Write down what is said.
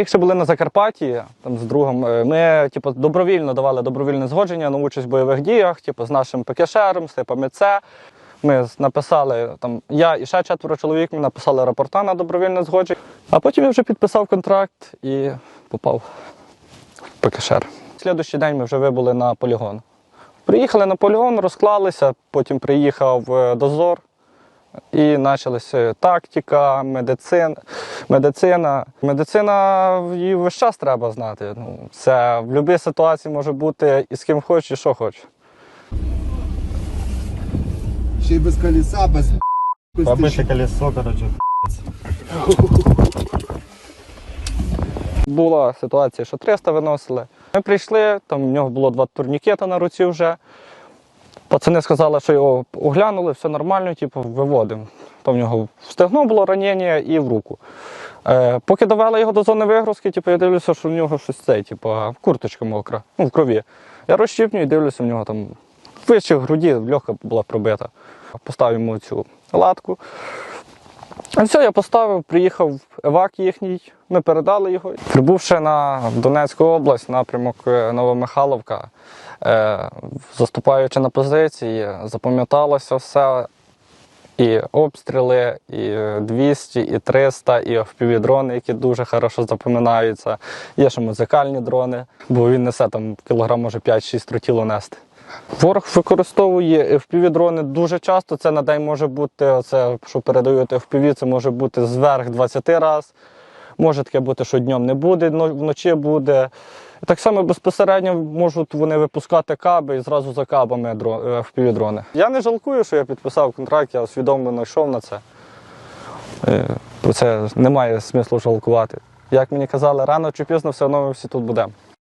Якщо були на Закарпатті, там з другом, е, ми типу, добровільно давали добровільне згодження на участь в бойових діях, типу, з нашим ПКШРом, з типами Це. Ми написали, там, я і ще четверо чоловік, ми написали рапорта на добровільне згодження, а потім я вже підписав контракт і попав в ПКШР. Слідуючий день ми вже вибули на полігон. Приїхали на полігон, розклалися, потім приїхав е, дозор. І почалася тактика, медицина. Медицина. Медицина її весь час треба знати. Ну, це в будь-якій ситуації може бути і з ким хочеш, і що хочеш. Ще й без колеса, без Побите колесо, короче. Була ситуація, що 300 виносили. Ми прийшли, там в нього було два турнікета на руці вже. Пацани сказали, що його оглянули, все нормально, типу, виводимо. Там в нього стегно було ранення і в руку. Е, поки довели його до зони вигрузки, типу, я дивлюся, що в нього щось це, типу, курточка мокра, ну, в крові. Я розщіпнюю і дивлюся, в нього там вище груді, легка була пробита. Поставив йому цю латку. А все, я поставив, приїхав евак їхній, ми передали його. Прибувши на Донецьку область, напрямок е, Новомихайловка, е, заступаючи на позиції, запам'яталося все. І обстріли, і 200, і 300, і FPV-дрони, які дуже хорошо запам'ятаються. Є ще музикальні дрони, бо він несе там кілограм, може 5-6 тротіло нести. Ворог використовує FPV-дрони дуже часто. Це на день може бути, оце, що передають FPV, це може бути зверх 20 разів. Може таке бути, що днем не буде, вночі буде. Так само безпосередньо можуть вони випускати каби і зразу за кабами е, FPV-дрони. Я не жалкую, що я підписав контракт, я усвідомлено йшов на це. Е, Про це немає смислу жалкувати. Як мені казали, рано чи пізно все одно ми всі тут будемо.